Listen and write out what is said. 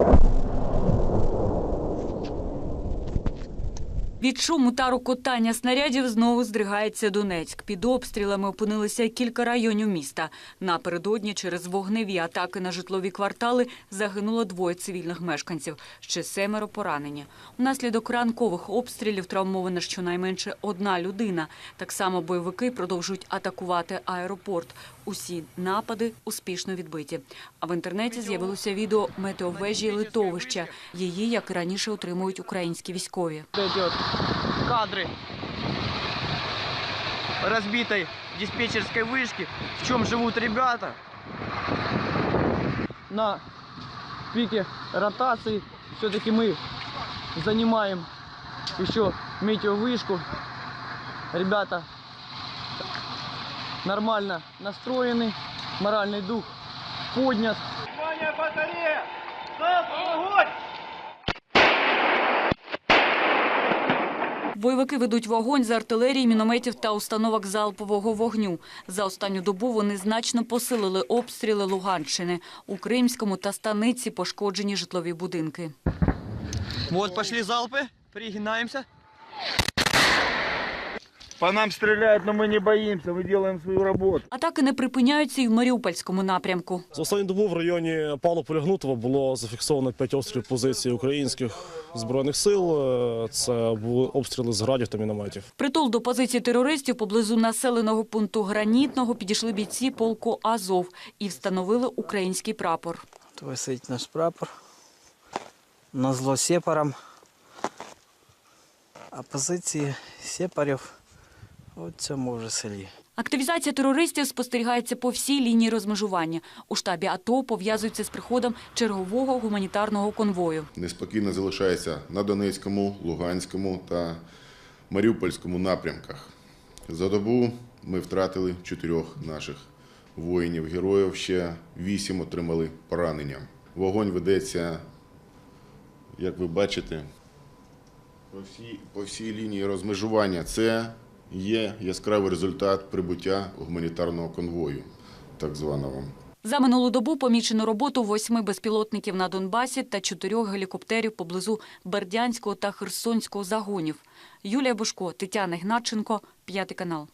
you. Від шуму та рокотання снарядів знову здригається Донецьк. Під обстрілами опинилися кілька районів міста. Напередодні через вогневі атаки на житлові квартали загинуло двоє цивільних мешканців. Ще семеро поранені. Внаслідок ранкових обстрілів травмована щонайменше одна людина. Так само бойовики продовжують атакувати аеропорт. Усі напади успішно відбиті. А в інтернеті з'явилося відео метеовежі литовища. Її, як і раніше, отримують українські військові. Кадры разбитой диспетчерской вышки, в чем живут ребята. На пике ротации все-таки мы занимаем еще метеовышку. Ребята нормально настроены, моральный дух поднят. Бойовики ведуть вогонь з артилерії, мінометів та установок залпового вогню. За останню добу вони значно посилили обстріли Луганщини. У Кримському та Станиці пошкоджені житлові будинки. От пішли залпи, пригинаемся. По нам стреляют, но мы не боимся, мы делаем свою работу. Атаки не припиняються і в Маріупольському напрямку. За останню добу в районі Павла Полягнутого було зафіксовано п'ять обстрілів позицій українських збройних сил. Е, Це були обстріли з градів та мінометів. Притул до позиції терористів поблизу населеного пункту Гранітного підійшли бійці полку Азов і встановили український прапор. От висить наш прапор. На зло сепарам. А позиції сепарів у цьому вже селі. Активізація терористів спостерігається по всій лінії розмежування. У штабі АТО пов'язується з приходом чергового гуманітарного конвою. неспокійно залишається на Донецькому, Луганському та Маріупольському напрямках. За добу ми втратили чотирьох наших воїнів, героїв, ще вісім отримали поранення. Вогонь ведеться, як ви бачите, по всій, по всій лінії розмежування. Це є яскравий результат прибуття гуманітарного конвою, так званого. За минулу добу помічено роботу восьми безпілотників на Донбасі та чотирьох гелікоптерів поблизу Бердянського та Херсонського загонів. Юлія Бушко, Тетяна Гначенко, п'ятий канал.